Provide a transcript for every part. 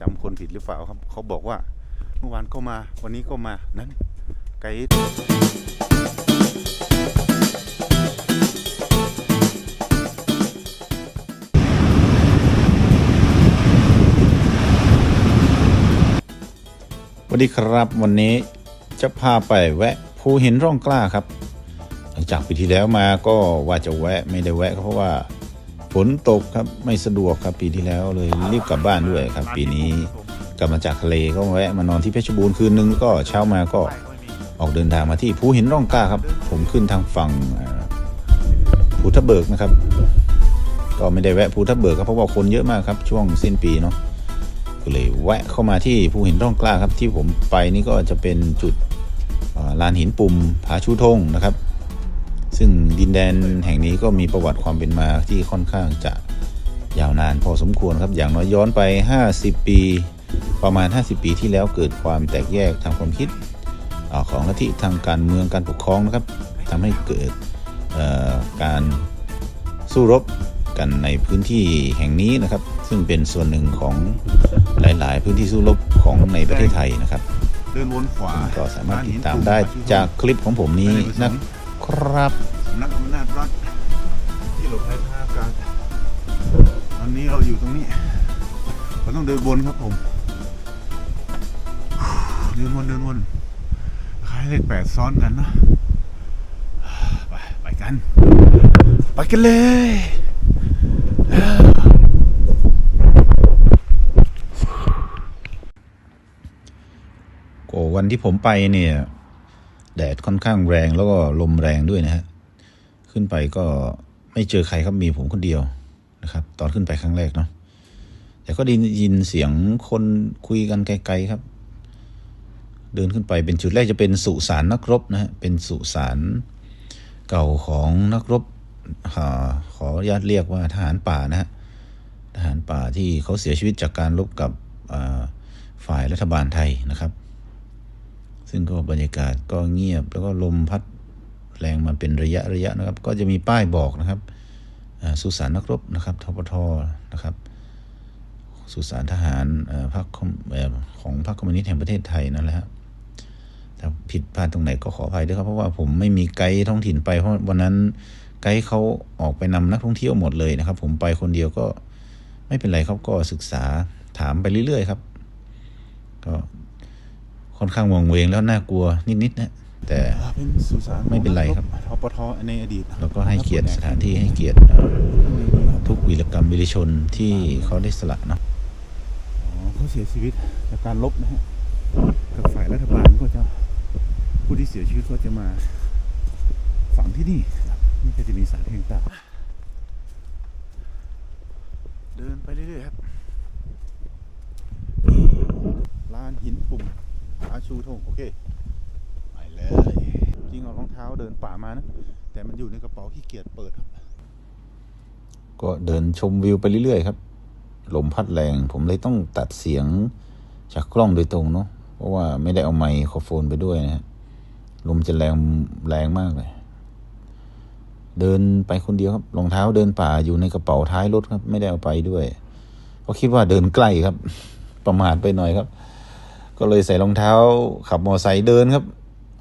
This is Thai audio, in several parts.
จำคนผิดหรือเปล่าครับ เขาบอกว่าเมื่อวานก็มาวันนี้ก็มานั่นไกด์สวัสดีครับวันนี้จะพาไปแวะภูหินร่องกล้าครับ หลังจากปีที่แล้วมาก็ว่าจะแวะไม่ได้แวะเพราะว่า ฝนตกครับไม่สะดวกครับปีที่แล้วเลยรีบกลับบ้านด้วยครับ ปีนี้กลับมาจากทะเลก็แวะมานอนที่เพชรบูรณ์คืนนึงก็เช้ามาก็ออกเดินทางมาที่ภูหินร่องกล้าครับ ผมขึ้นทางฝั่งภูทับเบิกนะครับ ก็ไม่ได้แวะภูทับเบิกครับเพราะว่าคนเยอะมากครับ ช่วงสิ้นปีเนาะก็เลยแวะเข้ามาที่ภูหินร่องกล้าครับ ที่ผมไปนี่ก็จะเป็นจุดลานหินปุ่มผาชูธงนะครับ ซึ่งดินแดนแห่งนี้ก็มีประวัติความเป็นมาที่ค่อนข้างจะยาวนานพอสมควรครับอย่างน้อยย้อนไป 50 ปี ประมาณ 50 ปีที่แล้วเกิดความแตกแยกทางความคิดเอ่อของลัทธิทางการเมืองการปกครองนะครับทำให้เกิดเอ่อการสู้รบกันในพื้นที่แห่งนี้นะครับ ซึ่งเป็นส่วนหนึ่งของหลาย ๆ พื้นที่สู้รบของในประเทศไทยนะครับเดินวนขวาก็สามารถติดตามได้จากคลิปของผมนี้นะ ครับสำนักอำนาจรัฐที่หลบภัยภาคกลางตอนนี้เราอยู่ตรงนี้เราต้องเดินวนครับผม เดินวนเดินวนคล้ายเลขแปดซ้อนกันนะไปไปกัน ไปกันเลยก็วันที่ผมไปเนี่ย แดดค่อนข้างแรงแล้วก็ลมแรงด้วยนะฮะ ขึ้นไปก็ไม่เจอใครครับมีผมคนเดียวนะครับ ตอนขึ้นไปครั้งแรกเนาะ แต่ก็ได้ยินเสียงคนคุยกันไกลๆครับ เดินขึ้นไปเป็นจุดแรกจะเป็นสุสานนักรบนะฮะ เป็นสุสานเก่าของนักรบขออนุญาตเรียกว่าทหารป่านะฮะ ทหารป่าที่เขาเสียชีวิตจากการรบกับฝ่ายรัฐบาลไทยนะครับ ซึ่งก็บรรยากาศก็เงียบ แล้วก็ลมพัดแรงมาเป็นระยะระยะนะครับ ก็จะมีป้ายบอกนะครับสุสานนักรบนะครับทปทนะครับ สุสานทหารอ่อพรรคของพรรคคอมมิวนิสต์แห่งประเทศไทยนั่นแหละครับถ้าผิดพลาดตรงไหนก็ขออภัยด้วยครับ เพราะว่าผมไม่มีไกด์ท้องถิ่นไปเพราะวันนั้นไกด์เขาออกไปนำนักท่องเที่ยวหมดเลยนะครับ ผมไปคนเดียวก็ไม่เป็นไรครับก็ศึกษาถามไปเรื่อยๆครับ ก็ ค่อนข้างวงเวงแล้วน่ากลัวนิดๆนะแต่เป็นสุสานไม่เป็นไรครับทปทในอดีตเราก็ให้เกียรติสถานที่ให้เกียรติเอ่อทุกวีรกรรมวีรชนที่เขาได้สละเนาะอ๋อเขาเสียชีวิตจากการลบนะฮะกับฝ่ายรัฐบาลก็จะผู้ที่เสียชีวิตก็จะมาฝังที่นี่ครับนี่ก็จะมีสารเพียงตาเดินไปเรื่อยๆครับลานหินปุ่ม ผาชูธงโอเคไปเลยจริงเอารองเท้าเดินป่ามานะ แต่มันอยู่ในกระเป๋าขี้เกียจเปิดครับ ก็เดินชมวิวไปเรื่อยๆครับ ลมพัดแรงผมเลยต้องตัดเสียงจากกล้องโดยตรงเนาะเพราะว่าไม่ได้เอาไมโครโฟนไปด้วยนะฮะลมจะแรงแรงมากเลย เดินไปคนเดียวครับรองเท้าเดินป่าอยู่ในกระเป๋าท้ายรถครับ ไม่ได้เอาไปด้วยเพราะคิดว่าเดินใกล้ครับ ประมาทไปหน่อยครับ ก็เลยใส่รองเท้าขับมอไซค์เดินครับ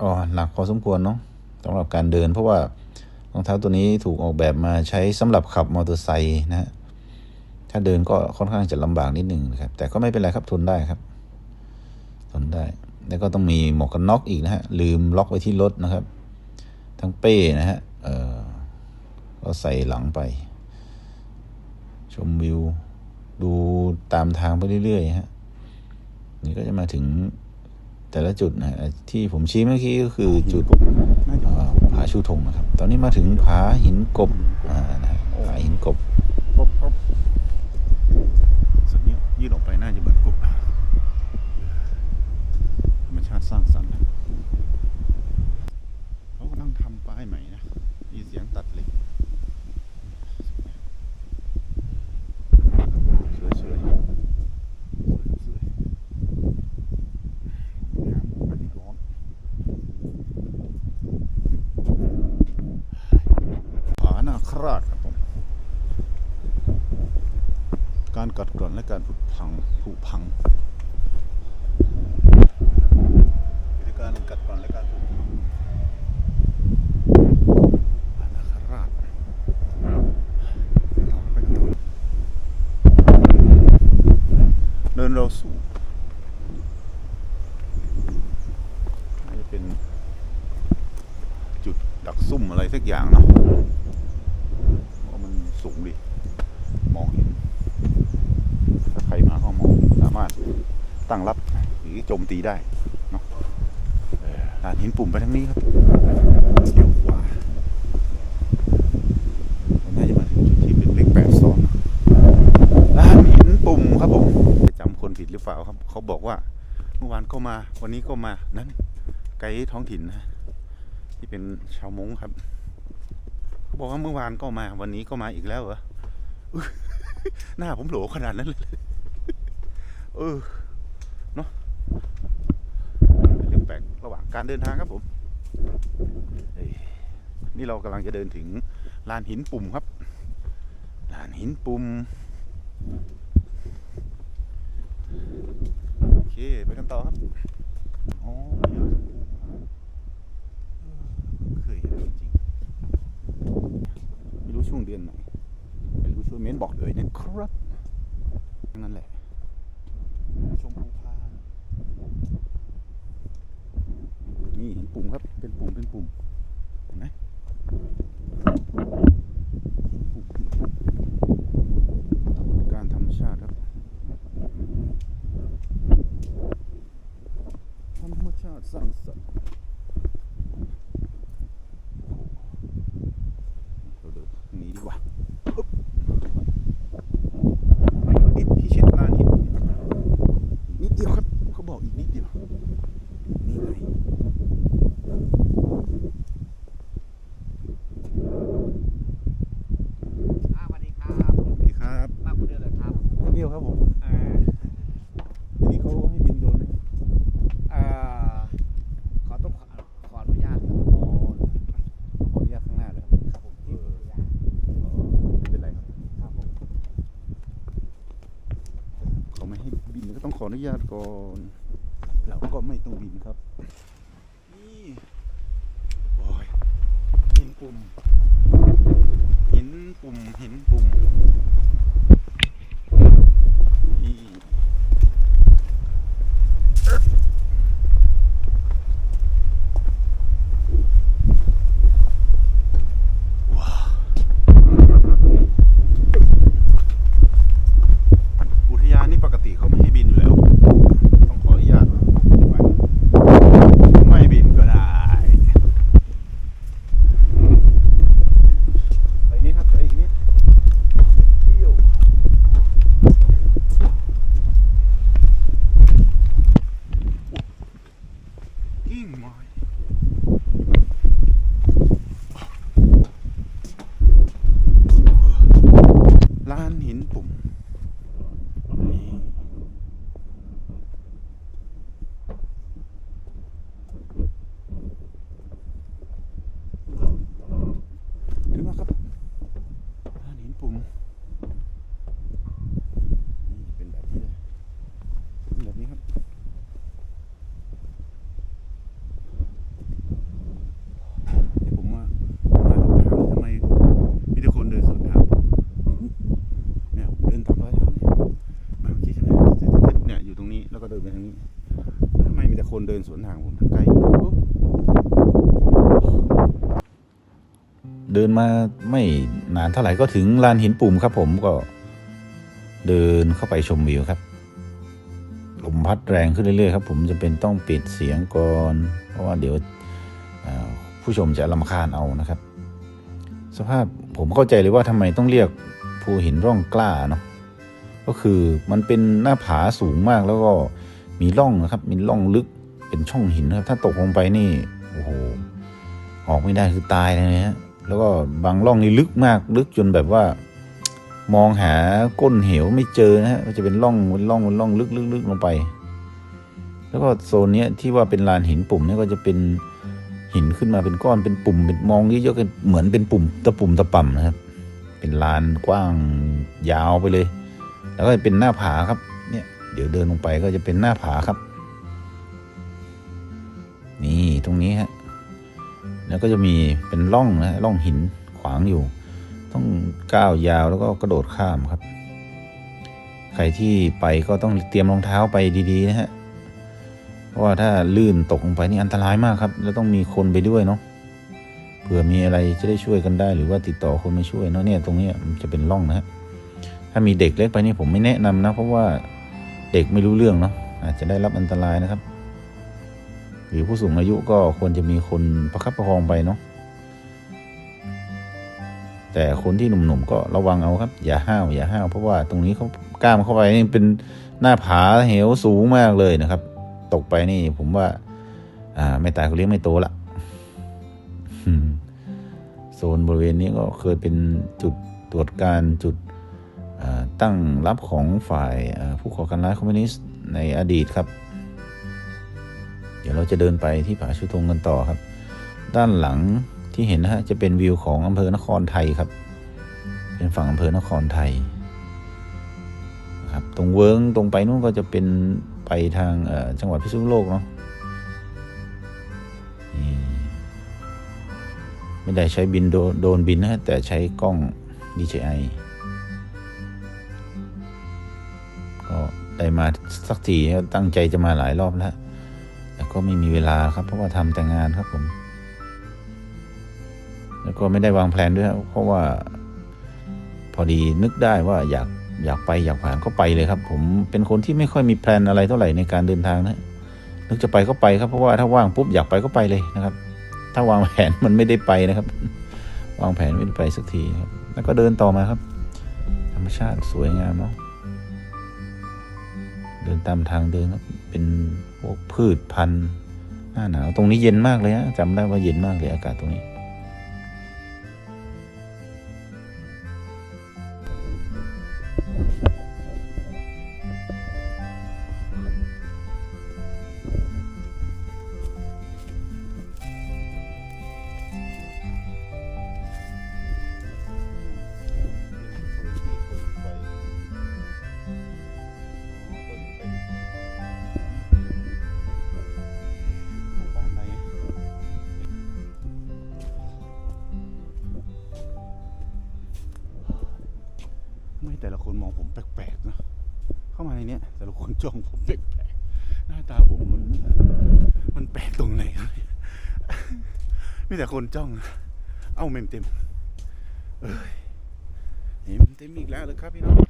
อ๋อหนักพอสมควรเนาะสำหรับการเดิน เพราะว่ารองเท้าตัวนี้ถูกออกแบบมาใช้สำหรับขับมอเตอร์ไซค์นะฮะถ้าเดินก็ค่อนข้างจะลำบากนิดนึงนะครับ แต่ก็ไม่เป็นไรครับทนได้ครับทนได้ แล้วก็ต้องมีหมวกกันน็อกอีกนะฮะลืมล็อกไว้ที่รถนะครับ ทั้งเป้นะฮะเออก็ใส่หลังไป ชมวิว ดูตามทางไปเรื่อยๆฮะ นี่ก็จะมาถึงแต่ละจุดนะฮะที่ผมชี้เมื่อกี้ก็คือจุดน่าจะเอ่อผาชูธงนะครับ ตอนนี้มาถึงผาหินกบอ่านะฮะผาหินกบป๊บป๊บสักนี้ยืดออกไปน่าจะเหมือนกบธรรมชาติสร้างสรรค์นะเขากำลังทำป้ายใหม่นะมีเสียงตัดเหล็กสวยๆสวยๆสวยๆหาหมวกกันนี่ร้อนผานาคราชครับผม การกัดกร่อนและ และการผุพังผุพังกิจการกัดกร่อนและการผุพังอานาคราชเดี๋ยวเราไปกันต่อเดินเราสู่น่าจะเป็นจุดดักซุ่มอะไรสักอย่างเนาะเพราะมันสูงดิ มองเห็น ถ้าใครมาก็มองสามารถตั้งรับหรือโจม ตีได้เนาะเออลานหินปุ่มไปทางนี้ครับเดี๋ยวขวาเราน่าจะมาถึงจุดที่เป็นเลขแปดซ้อนเนอะลานหินปุ่มครับผมจำคนผิดหรือเปล่าครับ เขาบอกว่าเมื่อวานก็มา วันนี้ก็มา นั่นไกด์ท้องถิ่นนะ ที่เป็นชาวมงครับ เขาบอกว่าเมื่อวานก็มา วันนี้ก็มาอีกแล้วเหรอ หน้าผมโหลขนาดนั้นเลย เออ เนาะเป็นเรื่องแปล การเดินทางครับผม นี่เรากำลังจะเดินถึงลานหินปุ่มครับ ลานหินปุ่ม โอเค ไปกันต่อครับอ๋อเยอะเคยเห็นจริง ไม่รู้ช่วงเดือนไหน ไม่รู้ช่วยเม้นบอกเลยนะครับนั่นแหละชมพู กลุ่มครับ เป็นปุ่ม เป็นปุ่ม เห็นไหมเห็นปุ่มเห็นปุ่มการธรรมชาติครับ ธรรมชาติสร้างสรรค์เราเดินทางนี้ดีกว่า นิดพิชิตลานหินนิดเดียวครับ เขาบอกอีกนิดเดียว นี่ไง อ่าสวัสดีครับ สวัสดีครับ มาคนเดียวเลยครับ คนเดียวครับผม อ่า ทีนี้เขาให้บินโดรนไหม เอ่อขอต้องขอขออนุญาตครับ อ๋อขออนุญาตข้างหน้าเลยครับ ครับผมที่ขออนุญาต อ๋อไม่เป็นไรครับ ครับผม เขา ไม่ให้บินก็ต้องขออนุญาตก่อนเราก็ไม่ต้องบินครับนี่โอ้ยหินปุ่มหินปุ่มหินปุ่มนี่ว้าวอุทยานนี่ปกติเขาไม่ให้บินอยู่แล้ว ต้องขออนุญาตไม่บินก็ได้ ไปนิดครับไปอีกนิดนิดเดียวอุ๊ยกิ่งไม้ลานหินปุ่มนี่ถึงแล้วครับลานหินปุ่มนี่เป็นแบบนี้เลยเป็นแบบนี้ครับ เดี๋ยวผมว่ามาถูกทางทำไมมีแต่คนเดินสวนทางเนี่ยเดินตามรอยเท้าเนี่ยเมื่อกี้ใช่ไหมเนี่ยอยู่ตรงนี้แล้วก็เดินไปทางนี้ทำไมมีแต่คน เดินสวนทางผมทางไกล้เดินมาไม่นานเท่าไหร่ก็ถึงลานหินปุ่มครับผมก็เดินเข้าไปชมวิวครับลมพัดแรงขึ้นเรื่อยๆครับ ผมจะเป็นต้องปิดเสียงก่อน เพราะว่าเดี๋ยวผู้ชมจะลำคาญเอานะครับ สภาพผมเข้าใจเลยว่าทำไมต้องเรียกภูหินร่องกล้าเนาะก็คือมันเป็นหน้าผาสูงมากแล้วก็มีร่องนะครับ มีร่องลึก เป็นช่องหินนะครับ ถ้าตกลงไปนี่โอ้โหออกไม่ได้คือตายเลยนะฮะแล้วก็บางร่องนี่ลึกมากลึกจนแบบว่า มองหาก้นเหวไม่เจอนะฮะก็จะเป็นร่องเป็นร่องเป็นร่องลึกลึกลึกลงไป แล้วก็โซนเนี้ยที่ว่าเป็นลานหินปุ่มเนี่ยก็จะเป็นหินขึ้นมาเป็นก้อนเป็นปุ่มเป็นมองเยอะๆกันเหมือนเป็นปุ่มตะปุ่มตะป่ำนะครับ เป็นลานกว้างยาวไปเลย แล้วก็จะเป็นหน้าผาครับเนี่ยเดี๋ยวเดินลงไปก็จะเป็นหน้าผาครับ นี่ตรงนี้ฮะแล้วก็จะมีเป็นร่องนะร่องหินขวางอยู่ ต้องก้าวยาวแล้วก็กระโดดข้ามครับ ใครที่ไปก็ต้องเตรียมรองเท้าไปดีๆนะฮะเพราะว่าถ้าลื่นตกลงไปนี่อันตรายมากครับ แล้วต้องมีคนไปด้วยเนาะเผื่อมีอะไรจะได้ช่วยกันได้ หรือว่าติดต่อคนมาช่วยเนาะเนี่ยตรงนี้มันจะเป็นร่องนะฮะถ้ามีเด็กเล็กไปนี่ผมไม่แนะนำนะ เพราะว่าเด็กไม่รู้เรื่องเนาะอาจจะได้รับอันตรายนะครับ หรือผู้สูงอายุก็ควรจะมีคนประคับประคองไปเนาะแต่คนที่หนุ่มๆก็ระวังเอาครับ อย่าห้าวอย่าห้าวเพราะว่าตรงนี้เขากล้ามเข้าไปนี่เป็นหน้าผาเหวสูงมากเลยนะครับ ตกไปนี่ผมว่า อ่า ไม่ตายก็เลี้ยงไม่โตละโซนบริเวณนี้ก็เคยเป็นจุดตรวจการจุดตั้งรับของฝ่ายผู้ก่อการร้ายคอมมิวนิสต์ในอดีตครับ เดี๋ยวเราจะเดินไปที่ผาชุธงกันต่อครับ ด้านหลังที่เห็นนะฮะจะเป็นวิวของอำเภอนครไทยครับ เป็นฝั่งอำเภอนครไทยครับตรงเวิงตรงไปนู่นก็จะเป็นไปทางจังหวัดพิษณุโลกเนาะไม่ได้ใช้บินโดโดนบินนะแต่ใช้กล้อง DJI ก็ได้มาสักทีตั้งใจจะมาหลายรอบแล้ว ก็ไม่มีเวลาครับ เพราะว่าทำแต่งานครับผม แล้วก็ไม่ได้วางแผนด้วยครับเพราะว่า พอดีนึกได้ว่าอยากอยากไปอยากผ่านก็ไปเลยครับ ผมเป็นคนที่ไม่ค่อยมีแพลนอะไรเท่าไหร่ในการเดินทางนะนึกจะไปก็ไปครับเพราะว่าถ้าว่างปุ๊บอยากไปก็ไปเลยนะครับ ถ้าวางแผนมันไม่ได้ไปนะครับ วางแผนไม่ได้ไปสักทีครับแล้วก็เดินต่อมาครับ ธรรมชาติสวยงามเนาะเดินตามทางเดินครับเป็น พวกพืชพันธุ์หน้าหนาวตรงนี้เย็นมากเลยฮะจำได้ว่าเย็นมากเลยอากาศตรงนี้ จ้องผมแปลกๆหน้าตาผมมันมันแปลกตรงไหนวะเนี่ยมีแต่คนจ้องนะเอ้าเมมเต็มเอ้ยเมมเต็มอีกแล้วเลยครับพี่น้อง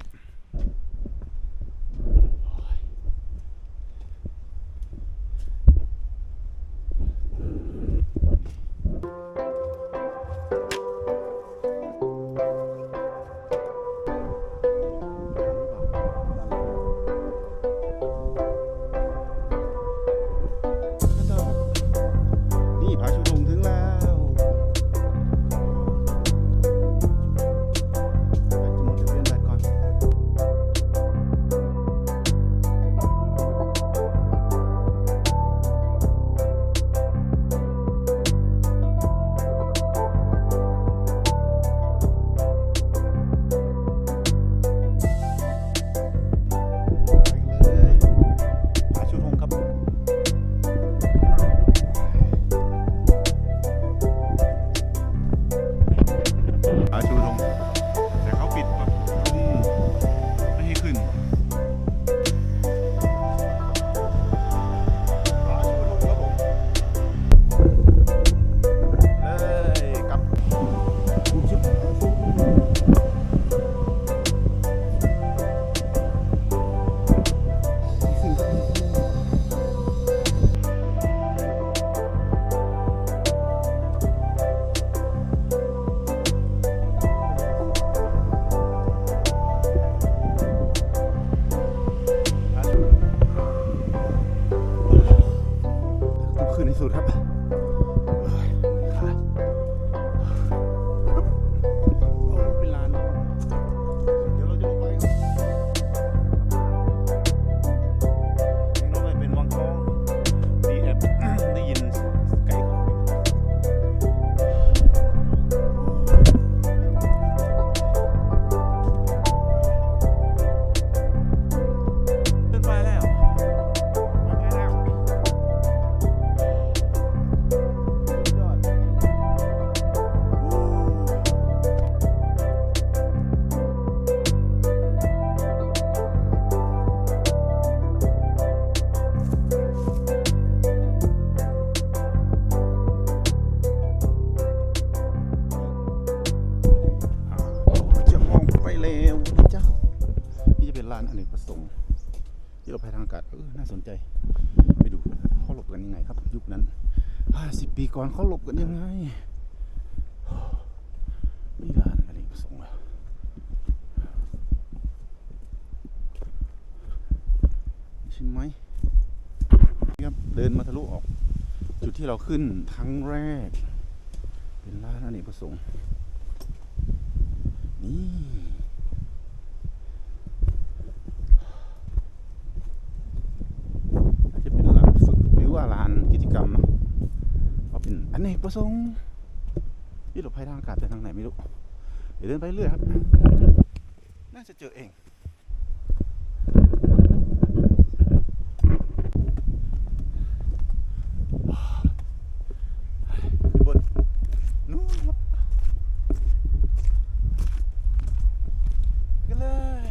เราขึ้นครั้งแรก เป็นร้านอเนกประสงค์นี่อาจจะเป็นลานฝึกหรือว่าลานกิจกรรมเนาะเป็นอเนกประสงค์ยี่หลบภัยทางอากาศไปทางไหนไม่รู้เดี๋ยวเดินไปเรื่อยครับ น่าจะเจอเอง ขึ้นบนนู้นครับไปกันเลย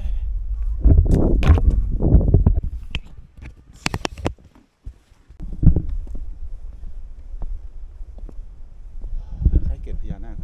ใช้เกล็ดพญานาค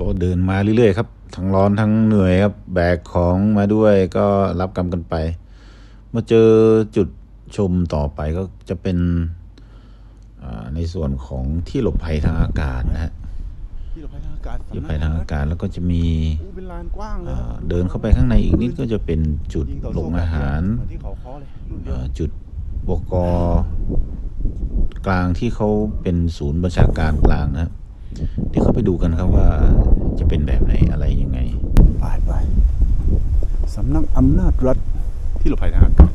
ก็ เดินมาเรื่อยๆครับทั้งร้อนทั้งเหนื่อยครับแบกของมาด้วยก็รับกรรมกันไป มาเจอจุดชมต่อไปก็จะเป็นอ่าในส่วนของที่หลบภัยทางอากาศนะฮะที่เราภัยทางอากาศที่หลบภัยทางอากาศแล้วก็จะมีอู้เป็นลานกว้างเลยอ่าครับเดินเข้าไปข้างในอีกนิดก็จะเป็นจุดยิต่ลงอาหารเหมือนที่เขาคอเลยรุ่นเดียวอ่าจุดบกกลางที่เขาเป็นศูนย์บัญชาการกลางนะครับ เดี๋ยวเขาไปดูกันครับว่าจะเป็นแบบไหนอะไรยังไงไปไปสำนักอำนาจรัฐที่หลบภัยทางอากาศ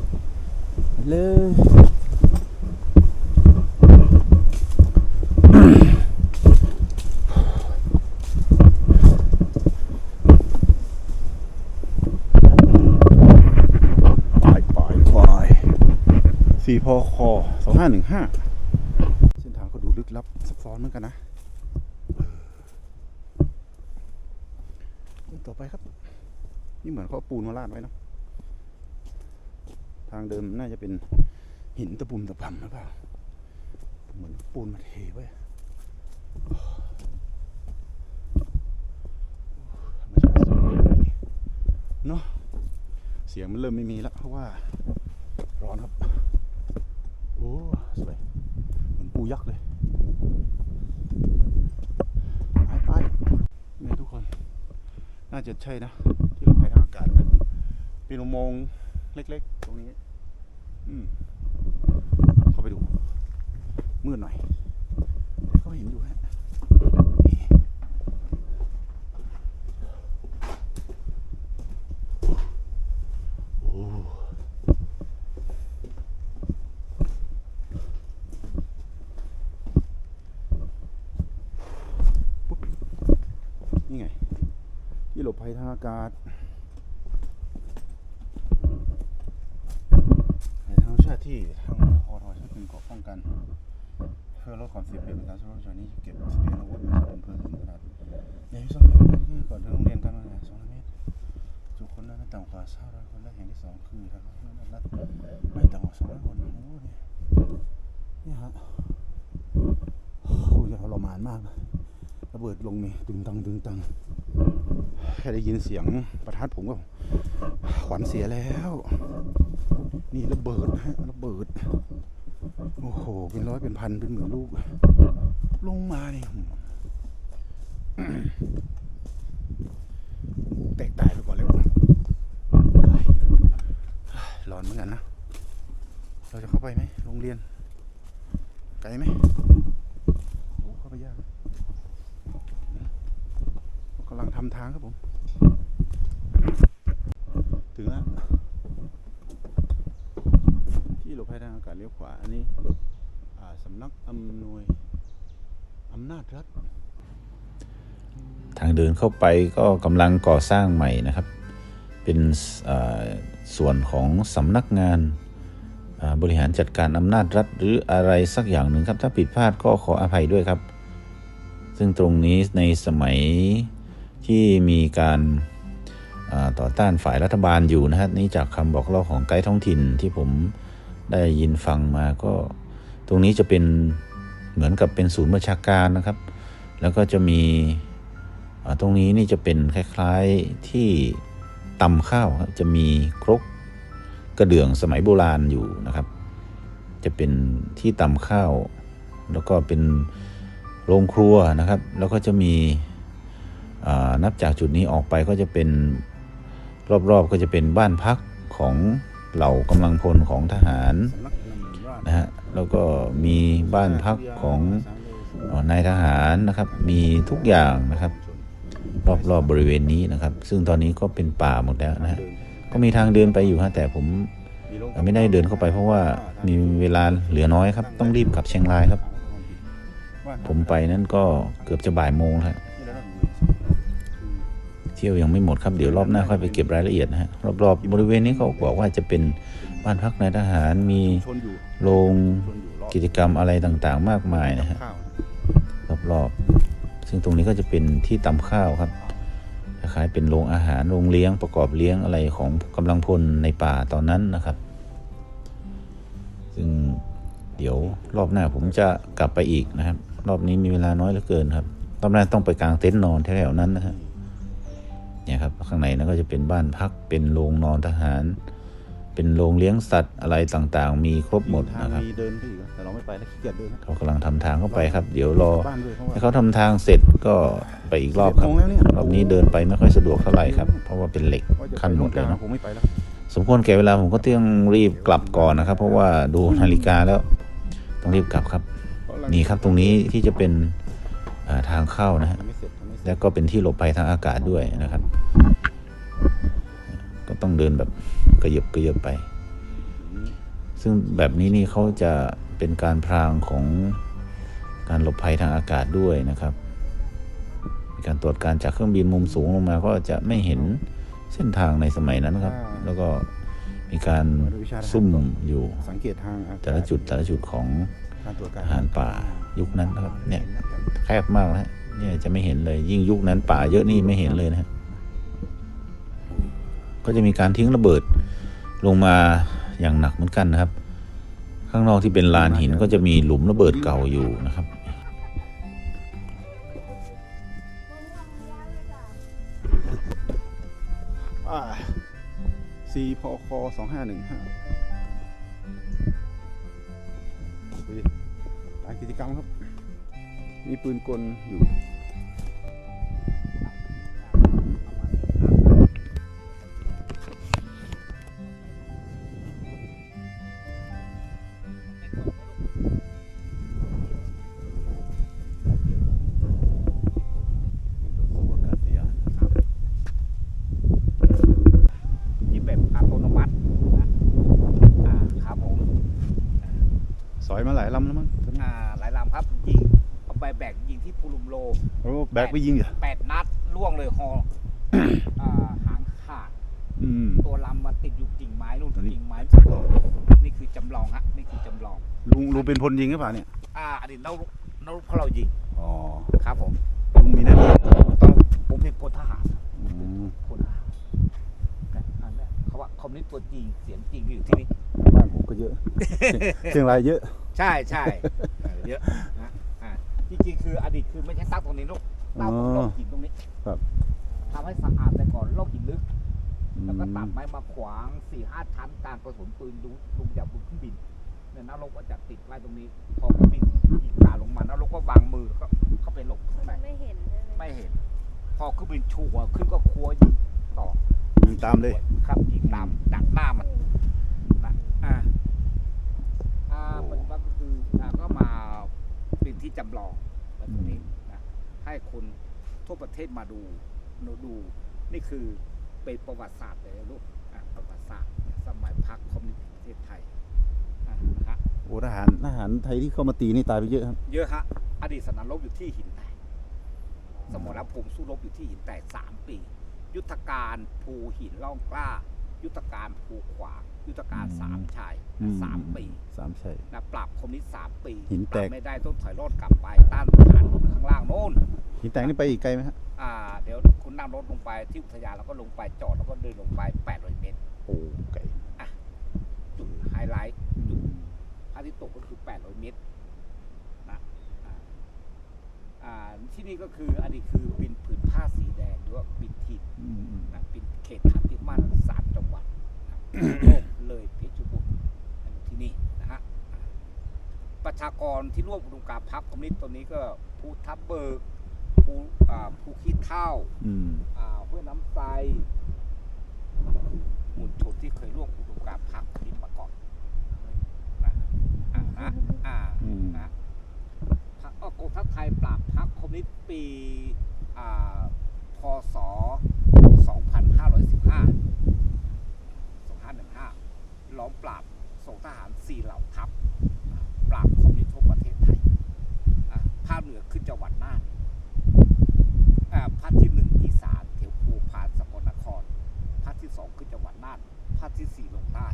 ไปเลยไปไปไปสี่พอคอสองห้าหนึ่งห้าเส้นทางก็ดูลึกลับซับซ้อนเหมือนกันนะ ต่อไปครับ นี่เหมือนเขาปูนมาลาดไว้เนะทางเดิมน่าจะเป็นหินตะปุ่มตะปำหรือเปล่า เหมือนปูนมาเทไว้เนาะเสียงมันเริ่มไม่มีแล้วเพราะว่า ร้อนครับ โอ้สวยเหมือนปูยักษ์เลย ไปไปนี่ทุกคน น่าจะใช่นะ ที่เราไปทางอากาศนะเป็นอุโมงค์เล็ก ๆ ตรงนี้ อืมเข้าไปดูมืดหน่อยแต่ก็เห็นอยู่ฮะนี่โอ้ปุ๊บนี่ไง ที่หลบ ภัยทางอากาศในทางชาติที่ทางพอทใช้เป็นเกาะป้องกัน เพื่อลดความเสี่ยงเป็นการสู้รบชนี้เก็บเสบียงอาวุธเป็นพลิงถึงขนาดใหญ่ที่สุดในประเทศก่อนถึงโรงเรียนการเมาสองร้อยเมตรจุคนนั้นไม่ต่ำกว่าเท่าไรคนและแห่งที่สองคือทางนั้นรัฐไม่ต่ำกว่าสองร้อยคนโอ้โหเนี่ยนี่ฮะคงจะทรมานมากระเบิดลงนี่ตึงตังตึงตังแค่ได้ยินเสียงประทัดผมก็ขวัญเสียแล้ว นี่ระเบิดฮะระเบิด โอ้โห เป็นร้อยเป็นพันเป็นหมื่นลูก ลงมาเนี่อืมแตกตายไปก่อนแล้วร้อนเหมือนกันนะ เราจะเข้าไปไหมโรงเรียน ไกลไหมโอ้เข้าไปยากกำลังทำทางครับผม ถึงแล้ว ที่หลบภัยทางอากาศเลี้ยว ขวาอันนี้สำนักอำนวยอำนาจรัฐทางเดินเข้าไปก็กำลังก่อสร้างใหม่นะครับ เป็นส่วนของสำนักงานบริหารจัดการอำนาจรัฐหรืออะไรสักอย่างหนึ่งครับ ถ้าผิดพลาดก็ขออภัยด้วยครับ ซึ่งตรงนี้ในสมัยที่มีการต่อต้านฝ่ายรัฐบาลอยู่นะฮะนี่จากคำบอกเล่าของไกด์ท้องถิ่นที่ผม ได้ยินฟังมาก็ตรงนี้จะเป็นเหมือนกับเป็นศูนย์บัญชาการนะครับ แล้วก็จะมีตรงนี้นี่จะเป็นคล้ายๆที่ตำข้าวครับจะมีครกกระเดื่องสมัยโบราณอยู่นะครับ จะเป็นที่ตำข้าว แล้วก็เป็นโรงครัวนะครับ แล้วก็จะมีนับจากจุดนี้ออกไปก็จะเป็นรอบๆก็จะเป็นบ้านพักของ เหล่ากำลังพลของทหารนะฮะแล้วก็มีบ้านพักของนายทหารนะครับ มีทุกอย่างนะครับ รอบๆบบริเวณนี้นะครับ ซึ่งตอนนี้ก็เป็นป่าหมดแล้วนะฮะก็มีทางเดินไปอยู่ฮะแต่ผมไม่ได้เดินเข้าไปเพราะว่ามีเวลาเหลือน้อยครับ ต้องรีบกลับเชียงรายครับ ผมไปนั้นก็เกือบจะบ่ายโมงแล้ว เที่ยวยังไม่หมดครับเดี๋ยวรอบหน้าค่อยไปเก็บรายละเอียดนะฮะรอบๆบริเวณนี้เขาบอกว่าจะเป็นบ้านพักนายทหารมีโรงกิจกรรมอะไรต่างๆ มากมายนะฮะรอบๆซึ่งตรงนี้ก็จะเป็นที่ตำข้าวครับคล้ายเป็นโรงอาหารโรงเลี้ยงประกอบเลี้ยงอะไรของกำลังพลในป่าตอนนั้นนะครับ ซึ่งเดี๋ยวรอบหน้าผมจะกลับไปอีกนะครับ รอบนี้มีเวลาน้อยเหลือเกินครับรอบหน้าต้องไปกลางเต็นท์นอนแถวๆนั้นนะครับ เนี่ยครับข้างในนั้นก็จะเป็นบ้านพักเป็นโรงนอนทหาร เป็นโรงเลี้ยงสัตว์อะไรต่างๆ มีครบหมดทางนะครับมีเดินไปอีกนะแต่เราไม่ไปแล้วขี้เกียจเดินนะเขากำลังทำทางเข้าไปครับ เดี๋ยวรอบ้านด้วยเพราะว่าให้เขาทำทางเสร็จก็ไปอีกรอบครับ11โมงแล้วเนี่ยรอบนี้เดินไปไม่ค่อยสะดวกเท่าไหร่ครับ เพราะว่าเป็นเหล็กว่าจะไปขั้นหมดเลยโรงกลางเนาะผมไม่ไปแล้วสมควรแก่เวลาผมก็ต้องรีบกลับก่อนนะครับ เพราะว่าดูนาฬิกาแล้วต้องรีบกลับครับนี่ครับตรงนี้ที่จะเป็นอ่าทางเข้านะฮะทำไม่เสร็จทำไม่เสร็จแล้วก็เป็นที่หลบภัยทางอากาศด้วยนะครับก็ ต้องเดินแบบกระยบกระยบไป ซึ่งแบบนี้นี่เขาจะเป็นการพรางของการหลบภัยทางอากาศด้วยนะครับมีการตรวจการจากเครื่องบินมุมสูงลงมาก็จะไม่เห็นเส้นทางในสมัยนั้นครับ แล้วก็มีการซุ่มอยู่สังเกตทางอากาศแต่ละจุดแต่ละจุดของการตรวจการอาหารป่ายุคนั้นนะครับ เนี่ยแคบมากนะฮะเนี่ยจะไม่เห็นเลยยิ่งยุคนั้นป่าเยอะนี่ไม่เห็นเลยนะฮะ ก็จะมีการทิ้งระเบิดลงมาอย่างหนักเหมือนกันนะครับ ข้างนอกที่เป็นลานหินก็จะมีหลุมระเบิดเก่าอยู่นะครับซีพอคอสองห้าหนึ่งห้าตามกิจกรรมครับ มีปืนกลอยู่ แบกไปยิงเหรอแปดนัดล่วงเลยฮออ่าหางขาดอืม ตัวลำมาติดอยู่กิ่งไม้นู่นตัวนี้ กิ่งไม้นี่คือจำลองฮะนี่คือจำลอง ลุงลุงเป็นพลยิงหรือเปล่าเนี่ยอ่าอันนี้เราเราเพราะเรายิงอ๋อครับผมลุงมีหน้าที่ต้องผมเป็นพลทหารอืมพลทหารแต่อันเนี้ยเขาว่าคอมมิวนิสต์ตัวจริงเสียงจริงอยู่ที่นี่บ้านผมก็เยอะ เชียงรายเยอะ ใช่ใช่เออเยอะนะอ่าจริงๆคืออดีตคือไม่ใช่ตั้งตรงนี้ลูก ตั้งตรงโลกหินตรงนี้ครับ ทำให้สะอาดแต่ก่อนโลกหินลึกอืมแล้วก็ตัดไม้มาขวางสี่ห้าชั้นการกระสุนปืนดูลุงจากบนเครื่องบินเนี่ยนะลงก็จะติดไว้ตรงนี้ พอเครื่องบินยิงกาลงมาแล้วเราก็วางมือแล้วก็เข้าไปหลบข้างในไม่เห็นใช่ไหมไม่เห็น พอขึ้นบินชูหัวขึ้นก็ครัวยิงต่อยิงตามเลย ครับยิงตามดักหน้ามันนะอ่าอ่าปัจจุบันก็คืออ่าก็มาเป็นที่จำลองไว้ตรงนี้นะ ให้คนทั่วประเทศมาดูดูดูนี่คือเป็นประวัติศาสตร์เลยนะลูกอ่าประวัติศาสตร์สมัยพรรคคอมมิวนิสต์ประเทศไทยอ่านะฮะโอ้ทหารทหารไทยที่เข้ามาตีนี่ตายไปเยอะครับ เยอะฮะอดีตสนามรบอยู่ที่หินแตกสมรภูมิสู้รบอยู่ที่หินแตกสามปี ยุทธการภูหินล่องกล้า ยุทธการภูขวาง ยุทธการอืมสามชายอืสามปีสามชัย นะปราบคอมมิวนิสต์สามปีหินแตก ปราบไม่ได้ต้องถอยรถกลับไปต้านทหารข้างล่างโน่น หินแตกนี่ไปอีกไกลไหมฮะอ่า เดี๋ยวคุณนั่งรถลงไปที่อุทยานแล้วก็ลงไปจอดแล้วก็เดินลงไป800เมตร โอ้ไกลจุดไฮไลท์จุดพระอาทิตย์ตกก็คือ800เมตรนะอ่าอ่า ที่นี่ก็คืออดีตคือบินผืนผ้าสีแดงหรือว่าบินทินอืมอืมนะบินเขตฐานที่มั่นสามจังหวัดนะโลกเลยเพชรบุรีอยู่ที่นี่นะฮะอ่าประชากรที่ร่วมอุดมการณ์พรรคคอมมิวนิสต์ตัวนี้ก็ภูทับเบิกภูอ่าภูขี้เท่าอืมอ่าห้วยน้ำไซหมุนชนที่เคยร่วมอุดมการณ์พรรคนี้มาก่อนนะอ่าฮะอ่าอืม นะพรรคกองทัพไทยปราบพรรคคอมมิวนิสต์ปีพศ 2515 2515 ล้อมปราบส่งทหารสี่เหล่าทัพอ่าปราบคอมมิวนิสต์ทั่วประเทศไทยอ่าภาคเหนือขึ้นจังหวัดน่าน อ่าภาคที่หนึ่งอีสานแถวภูพานสกลนครภาคที่สองคือจังหวัดน่านภาคที่สี่ลงใต้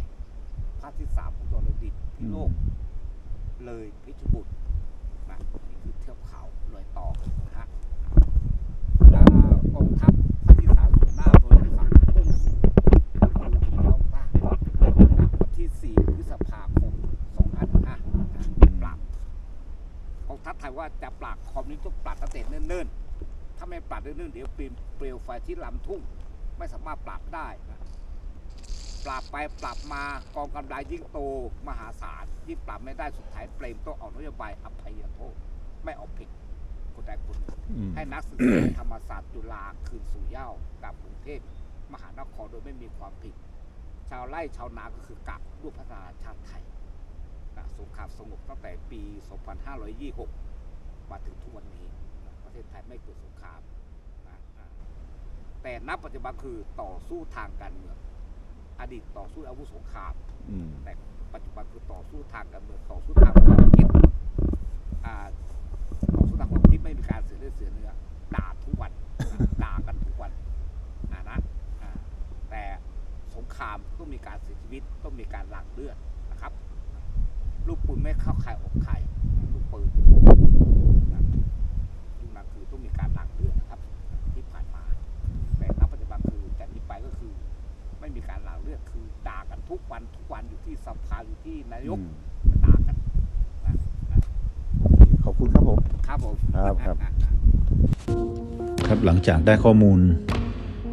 ภาคที่สามอุตรดิตถ์พิโลกเลยเพชรบุรีนะนี่คือเทือกเขาลอยต่อนะฮะอ่ากองทัพภาคที่สามส่วนหน้าโดยฝั่งมุ่งสู่ภูหินร่องกล้านะวันที่สี่พฤษภาคม2515นะปราบกองทัพไทยว่าจะปราบคอมมิว นิสต์ต้องปราบตั้งแต่เนิ่นๆ ถ้าไม่ปราบเนื่องๆเดี๋ยวเปลวเปลวไฟที่ลำทุ่ง ไม่สามารถปราบได้นะปราบไปปราบมากองกำลังยิ่งโตมหาศาลยิ่งปราบไม่ได้สุดท้ายเปรมต้องออกนโยบายอภัยโทษ ไม่เอาผิดคนใดคนหนึ่งอืมให้นักศึกษาธรรมศาสตร์จุฬาคืนสู่เหย้ากลับกรุงเทพมหานครโดยไม่มีความผิด ชาวไร่ชาวนาก็คือกลับรูปพัฒนาชาติไทยนะสงครามสงบตั้งแต่ปี 2526 มาถึงทุกวันนี้นะประเทศไทยไม่เกิดสงครามนะอ่าแต่ณปัจจุบันคือต่อสู้ทางการเมืองอดีตต่อสู้อาวุธสงครามอืมแต่ปัจจุบันคือต่อสู้ทางการเมืองต่อสู้ทางความคิดอ่าต่อสู้ทางความคิดไม่มีการเสียเลือดเสียเนื้อด่าทุกวันนะด่ากันทุกวันนะนะอ่าแต่สงครามต้องมีการเสียชีวิตต้องมีการหลั่งเลือดนะครับ ลูกปืนไม่เข้าใครออกใครลูก ปืนนะลูกนั้นคือต้องมีการหลั่งเลือดนะครับ ที่ผ่านมา แต่ณปัจจุบันคือจากนี้ไปก็คือ ไม่มีการหลั่งเลือดคือด่ากันทุกวันทุกวันอยู่ที่สภาอยู่ที่นายกอืมด่ากันนะนะขอบคุณครับผมครับผมครับครับ ครับหลังจากได้ข้อมูล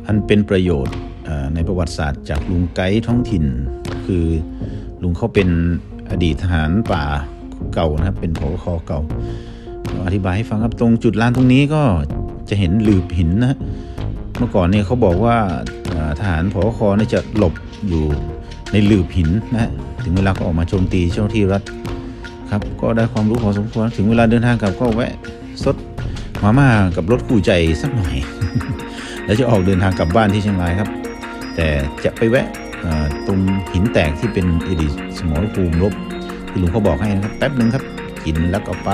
อันเป็นประโยชน์อ่าในประวัติศาสตร์จากลุงไกด์ท้องถิ่น คือลุงเขาเป็นอดีตทหารป่า เก่านะครับ เป็นผอคอเก่าอธิบายให้ฟังครับตรงจุดลานตรงนี้ก็จะเห็นหลืบหินนะฮะเมื่อก่อนเนี่ยเขาบอกว่าทหารผอคอเนี่ยจะหลบอยู่ในหลืบหินนะฮะถึงเวลาก็ออกมาโจมตีเจ้าที่รัฐครับ ก็ได้ความรู้พอสมควรถึงเวลาเดินทางกลับก็แวะซดมาม่ากับรถคู่ใจสักหน่อย แล้วจะออกเดินทางกลับบ้านที่เชียงรายครับ แต่จะไปแวะตรงหินแตกที่เป็นอดีตสมรภูมิรบ ที่ลุงเขาบอกให้นะครับแป๊บหนึ่งครับ กินแล้วก็ไป